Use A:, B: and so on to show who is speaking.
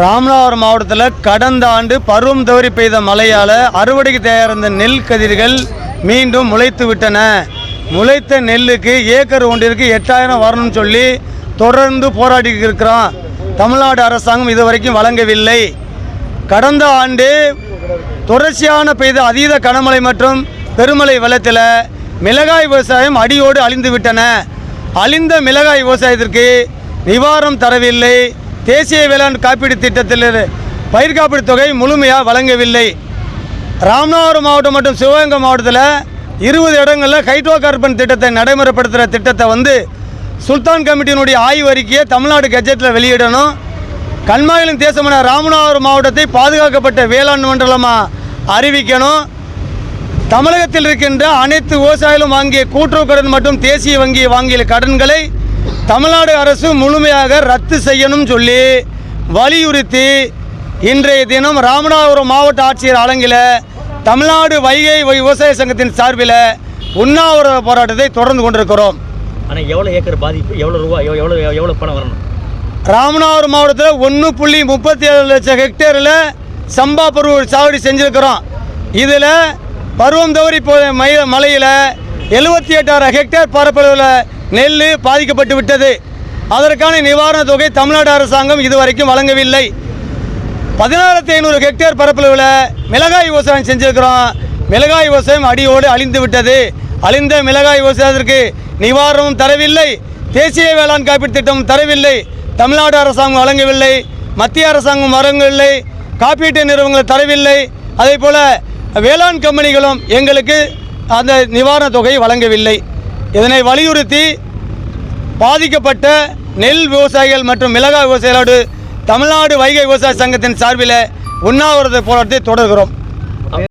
A: ராமநாதபுரம் மாவட்டத்தில் கடந்த ஆண்டு பருவம் தவறி பெய்த மழையால் அறுவடைக்கு தயாரிந்த நெல் கதிர்கள் மீண்டும் முளைத்து விட்டன. முளைத்த நெல்லுக்கு ஏக்கர் ஒன்றிற்கு எட்டாயிரம் வரணும்னு சொல்லி தொடர்ந்து போராடி இருக்கிறோம் தமிழ்நாடு அரசாங்கம் இதுவரைக்கும் வழங்கவில்லை. கடந்த ஆண்டு தொடர்ச்சியான பெய்த அதீத கனமழை மற்றும் பெருமழை வெள்ளத்தில் மிளகாய் விவசாயம் அடியோடு அழிந்து விட்டன. அழிந்த மிளகாய் விவசாயத்திற்கு நிவாரணம் தரவில்லை. தேசிய வேளாண் காப்பீடு திட்டத்தில் பயிர் காப்பீடு தொகை முழுமையாக வழங்கவில்லை. ராமநாதபுரம் மாவட்டம் மற்றும் சிவகங்கை மாவட்டத்தில் இருபது இடங்களில் ஹைட்ரோ கார்பன் திட்டத்தை நடைமுறைப்படுத்துகிற திட்டத்தை வந்து சுல்தான் கமிட்டியினுடைய ஆய்வு அறிக்கையை தமிழ்நாடு கஜெட்டில் வெளியிடணும். கண்மாயிலும் தேசமான ராமநாதபுரம் மாவட்டத்தை பாதுகாக்கப்பட்ட வேளாண் மண்டலமாக அறிவிக்கணும். தமிழகத்தில் இருக்கின்ற அனைத்து விவசாயிகளும் வாங்கிய கூட்டுறவு கடன் மற்றும் தேசிய வங்கி வாங்கிய கடன்களை தமிழ்நாடு அரசு முழுமையாக ரத்து செய்யணும் சொல்லி வலியுறுத்தி இன்றைய தினம் ராமநாதபுரம் மாவட்ட ஆட்சியர் அலங்கில தமிழ்நாடு வைகை விவசாய சங்கத்தின் சார்பில் உண்ணாவிரத போராட்டத்தை தொடர்ந்து கொண்டிருக்கிறோம்.
B: ஆனால் எவ்வளோ ஏக்கர் பாதிப்பு எவ்வளோ ரூபா எவ்வளோ எவ்வளோ எவ்வளோ பணம் வரணும்?
A: ராமநாதபுரம் மாவட்டத்தில் ஒன்று புள்ளி முப்பத்தி ஏழு லட்சம் ஹெக்டேரில் சம்பா பருவ சாகுபடி செஞ்சுருக்கிறோம். இதில் பருவம் தவறி மலையில் எழுபத்தி எட்டாயிரம் ஹெக்டேர் பரப்பளவில் நெல் பாதிக்கப்பட்டு விட்டது. அதற்கான நிவாரணத் தொகை தமிழ்நாடு அரசாங்கம் இதுவரைக்கும் வழங்கவில்லை. பதினாயிரத்தி ஐநூறு ஹெக்டேர் பரப்பளவில் மிளகாய் விவசாயம் செஞ்சுருக்கிறோம். மிளகாய் விவசாயம் அடியோடு அழிந்து விட்டது. அழிந்த மிளகாய் விவசாயத்திற்கு நிவாரணமும் தரவில்லை. தேசிய வேளாண் காப்பீட்டு திட்டம் தரவில்லை. தமிழ்நாடு அரசாங்கம் வழங்கவில்லை. மத்திய அரசாங்கம் வழங்கவில்லை காப்பீட்டு நிறுவனங்களை தரவில்லை. அதே போல் வேளாண் கம்பெனிகளும் எங்களுக்கு அந்த நிவாரணத் தொகையை வழங்கவில்லை. இதனை வலியுறுத்தி பாதிக்கப்பட்ட நெல் விவசாயிகள் மற்றும் மிளகாய் விவசாயிகளோடு தமிழ்நாடு வைகை விவசாய சங்கத்தின் சார்பில் உண்ணாவிரத போராட்டத்தை தொடர்கிறோம்.